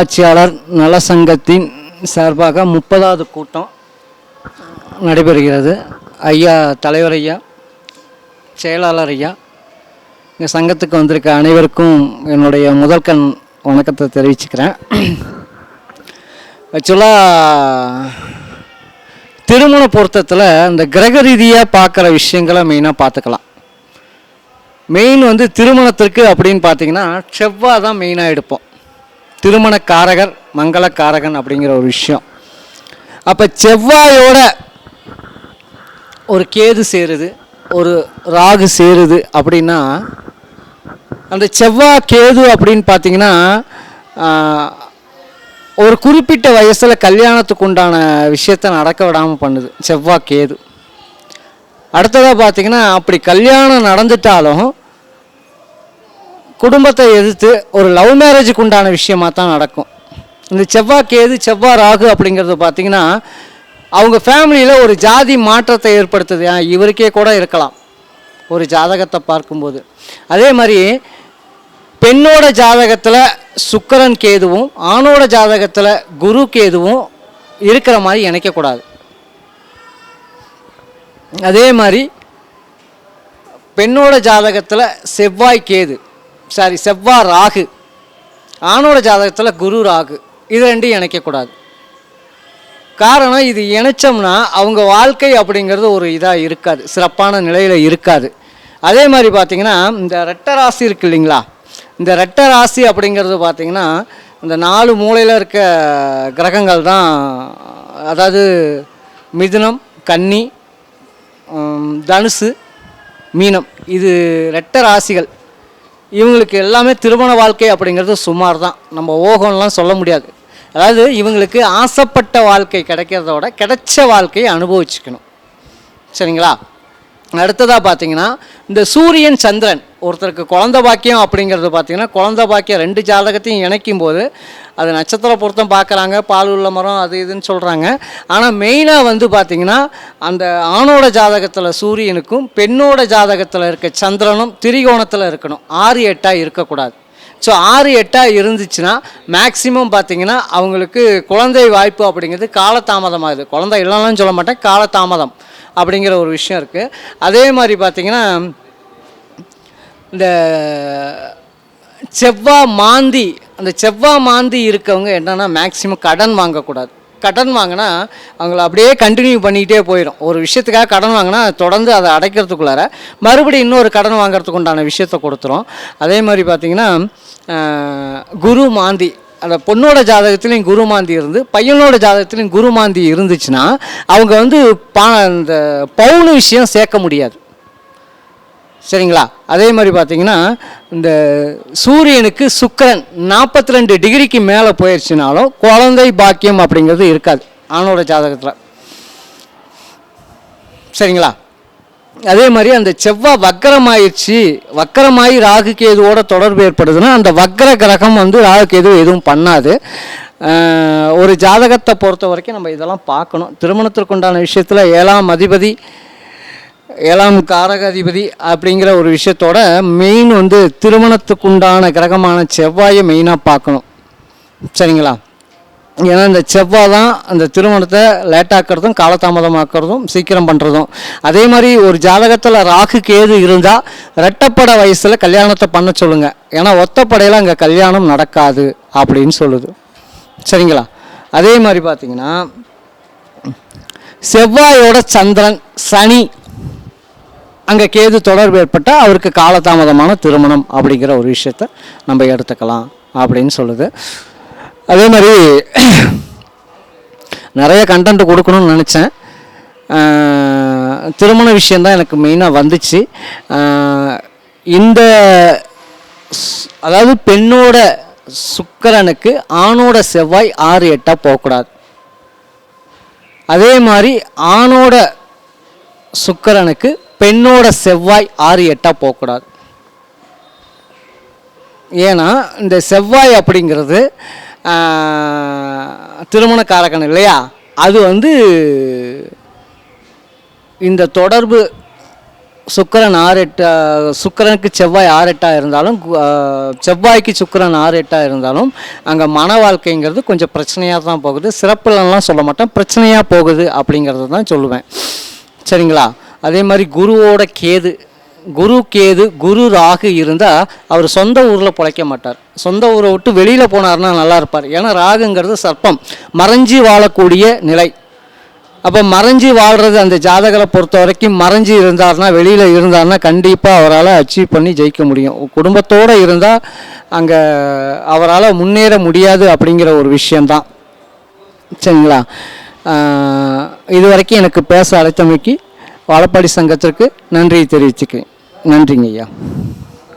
ஆட்சியாளர் நல சங்கத்தின் சார்பாக முப்பதாவது கூட்டம் நடைபெறுகிறது. ஐயா தலைவர் ஐயா செயலாளர் ஐயா இந்த சங்கத்துக்கு வந்திருக்க அனைவருக்கும் என்னுடைய முதல் கண் வணக்கத்தை தெரிவிச்சுக்கிறேன். ஆக்சுவலாக திருமண பொருத்தத்தில் இந்த கிரக ரீதியாக பார்க்குற விஷயங்களை மெயினாக பார்த்துக்கலாம் மெயின் வந்து திருமணத்திற்கு அப்படின்னு பார்த்தீங்கன்னா செவ்வாய் தான் மெயினாக எடுப்போம். திருமணக்காரகர் மங்களக்காரகன் அப்படிங்கிற ஒரு விஷயம். அப்போ செவ்வாயோட ஒரு கேது சேருது ஒரு ராகு சேருது அப்படின்னா அந்த செவ்வாய் கேது அப்படின்னு பார்த்தீங்கன்னா ஒரு குறிப்பிட்ட வயசில் கல்யாணத்துக்கு உண்டான விஷயத்தை நடக்க விடாமல் பண்ணுது செவ்வாய் கேது. அடுத்ததாக பார்த்தீங்கன்னா அப்படி கல்யாணம் நடந்துட்டாலும் குடும்பத்தை எதிர்த்து ஒரு லவ் மேரேஜுக்கு உண்டான விஷயமா தான் நடக்கும். இந்த செவ்வாய் கேது செவ்வாய் ராகு அப்படிங்கிறது பார்த்திங்கன்னா அவங்க ஃபேமிலியில் ஒரு ஜாதி மாற்றத்தை ஏற்படுத்துது. இவருக்கே கூட இருக்கலாம். ஒரு ஜாதகத்தை பார்க்கும்போது. அதே மாதிரி பெண்ணோட ஜாதகத்தில் சுக்கரன் கேதுவும் ஆணோட ஜாதகத்தில் குரு கேதுவும் இருக்கிற மாதிரி இணைக்கக்கூடாது அதே மாதிரி பெண்ணோட ஜாதகத்தில் செவ்வாய் கேது சாரி செவ்வா ராகு ஆணோட ஜாதகத்தில் குரு ராகு இது ரெண்டையும் இணைக்கக்கூடாது காரணம் இது இணைச்சோம்னா அவங்க வாழ்க்கை அப்படிங்கிறது ஒரு இதாக இருக்காது. சிறப்பான நிலையில் இருக்காது. அதே மாதிரி பார்த்திங்கன்னா இந்த ரெட்ட ராசி இருக்கு இல்லைங்களா? இந்த ரெட்ட ராசி அப்படிங்கிறது பார்த்திங்கன்னா இந்த நாலு மூலையில் இருக்க கிரகங்கள் தான் அதாவது மிதுனம் கன்னி தனுசு மீனம். இது ரெட்ட ராசிகள். இவங்களுக்கு எல்லாமே திருமண வாழ்க்கை அப்படிங்கிறது சுமார் தான் நம்ம ஓகம்லாம் சொல்ல முடியாது. அதாவது இவங்களுக்கு ஆசைப்பட்ட வாழ்க்கை கிடைக்கிறதோட கிடைச்ச வாழ்க்கையை அனுபவிச்சுக்கணும். சரிங்களா? அடுத்ததாக பார்த்தீங்கன்னா இந்த சூரியன் சந்திரன். ஒருத்தருக்கு குழந்த பாக்கியம் அப்படிங்கிறது பார்த்திங்கன்னா குழந்த பாக்கியம் ரெண்டு ஜாதகத்தையும் இணைக்கும் போது அது நட்சத்திர பொருத்தம் பார்க்குறாங்க பால் உள்ள மரம் அது இதுன்னு சொல்கிறாங்க ஆனால் மெயினாக வந்து பார்த்திங்கன்னா அந்த ஆணோட ஜாதகத்தில் சூரியனுக்கும் பெண்ணோட ஜாதகத்தில் இருக்க சந்திரனும் திரிகோணத்தில் இருக்கணும். ஆறு எட்டாக இருக்கக்கூடாது. ஸோ ஆறு எட்டாக இருந்துச்சுன்னா மேக்ஸிமம் பார்த்திங்கன்னா அவங்களுக்கு குழந்தை வாய்ப்பு அப்படிங்கிறது காலதாமதமாகுது குழந்தை இல்லைன்னு சொல்ல மாட்டேன் காலதாமதம் அப்படிங்கிற ஒரு விஷயம் இருக்குது அதே மாதிரி பார்த்திங்கன்னா இந்த செவ்வாய் மாந்தி அந்த செவ்வாய் மாந்தி இருக்கவங்க என்னென்னா மேக்ஸிமம் கடன் வாங்கக்கூடாது. கடன் வாங்கினா அவங்கள அப்படியே கண்டினியூ பண்ணிக்கிட்டே போயிடும் ஒரு விஷயத்துக்காக கடன் வாங்கினா தொடர்ந்து அதை அடைக்கிறதுக்குள்ளார மறுபடியும் இன்னொரு கடன் வாங்குறதுக்கு உண்டான விஷயத்தை கொடுத்துரும். அதே மாதிரி பார்த்தீங்கன்னா குரு மாந்தி அந்த பொண்ணோட ஜாதகத்துலேயும் குரு மாந்தி இருந்து பையனோட ஜாதகத்துலேயும் குரு மாந்தி இருந்துச்சுன்னா அவங்க வந்து பா இந்த பவுன் விஷயம் சேர்க்க முடியாது. சரிங்களா? அதே மாதிரி பார்த்தீங்கன்னா இந்த சூரியனுக்கு சுக்கிரன் நாற்பத்தி ரெண்டு டிகிரிக்கு மேலே போயிடுச்சுனாலும் குழந்தை பாக்கியம் அப்படிங்கிறது இருக்காது ஆணோட ஜாதகத்தில். சரிங்களா? அதே மாதிரி அந்த செவ்வாய் வக்கரமாயிடுச்சு வக்கரமாயி ராகு கேதுவோட தொடர்பு ஏற்படுதுன்னா அந்த வக்கர கிரகம் வந்து ராகு கேது எதுவும் பண்ணாது. ஒரு ஜாதகத்தை பொறுத்த வரைக்கும் நம்ம இதெல்லாம் பார்க்கணும். திருமணத்திற்குண்டான விஷயத்தில் ஏழாம் அதிபதி ஏழாம் காரக அதிபதி அப்படிங்கிற ஒரு விஷயத்தோட மெயின் வந்து திருமணத்துக்குண்டான கிரகமான செவ்வாயை மெயினாக பார்க்கணும். சரிங்களா? ஏன்னா இந்த செவ்வாய் தான் அந்த திருமணத்தை லேட்டாக்கிறதும் காலதாமதமாக்கிறதும் சீக்கிரம் பண்ணுறதும் அதே மாதிரி ஒரு ஜாதகத்தில் ராகு கேது இருந்தால் ரெட்டப்பட வயசில் கல்யாணத்தை பண்ண சொல்லுங்கள் ஏன்னா ஒத்தப்படையில் அங்கே கல்யாணம் நடக்காது அப்படின்னு சொல்லுது. சரிங்களா? அதே மாதிரி பார்த்தீங்கன்னா செவ்வாயோட சந்திரன் சனி அங்கே கேது தொடர்பு ஏற்பட்டால் அவருக்கு காலதாமதமான திருமணம் அப்படிங்கிற ஒரு விஷயத்த நம்ம எடுத்துக்கலாம் அப்படின்னு சொல்லுது. அதே மாதிரி நிறைய கண்டென்ட் கொடுக்கணும்னு நினச்சேன். திருமண விஷயந்தான் எனக்கு மெயினாக வந்துச்சு. இந்த அதாவது பெண்ணோட சுக்கரனுக்கு ஆணோட செவ்வாய் ஆறு எட்டாக போகக்கூடாது. அதே மாதிரி ஆணோட சுக்கரனுக்கு பெண்ணோட செவ்வாய் ஆறு எட்டாக போகக்கூடாது. ஏன்னா இந்த செவ்வாய் அப்படிங்கிறது திருமண திருமணக்காரகன் இல்லையா? அது வந்து இந்த தொடர்பு சுக்கரன் ஆறு எட்டா சுக்கரனுக்கு செவ்வாய் ஆறு எட்டாக இருந்தாலும் செவ்வாய்க்கு சுக்கிரன் ஆறு எட்டாக இருந்தாலும் அங்கே மன வாழ்க்கைங்கிறது கொஞ்சம் பிரச்சனையாக தான் போகுது. சிறப்புலலாம் சொல்ல மாட்டேன். பிரச்சனையாக போகுது அப்படிங்கிறத தான் சொல்லுவேன். சரிங்களா? அதே மாதிரி குருவோட கேது குரு கேது குரு ராகு இருந்தால் அவர் சொந்த ஊரில் பிழைக்க மாட்டார். சொந்த ஊரை விட்டு வெளியில் போனார்னா நல்லா இருப்பார். ஏன்னா ராகுங்கிறது சர்ப்பம். மறைஞ்சி வாழக்கூடிய நிலை. அப்போ மறைஞ்சி வாழ்கிறது அந்த ஜாதகரை பொறுத்த வரைக்கும் மறைஞ்சி இருந்தார்னா வெளியில் இருந்தார்னா கண்டிப்பாக அவரால் அச்சீவ் பண்ணி ஜெயிக்க முடியும். குடும்பத்தோடு இருந்தால் அங்கே அவரால் முன்னேற முடியாது அப்படிங்கிற ஒரு விஷயந்தான் சரிங்களா? இது வரைக்கும் எனக்கு பேச அழைத்தமைக்கு வாழப்பாடி சங்கத்திற்கு நன்றி தெரிவிச்சுக்கிறேன். நன்றிங்க ஐயா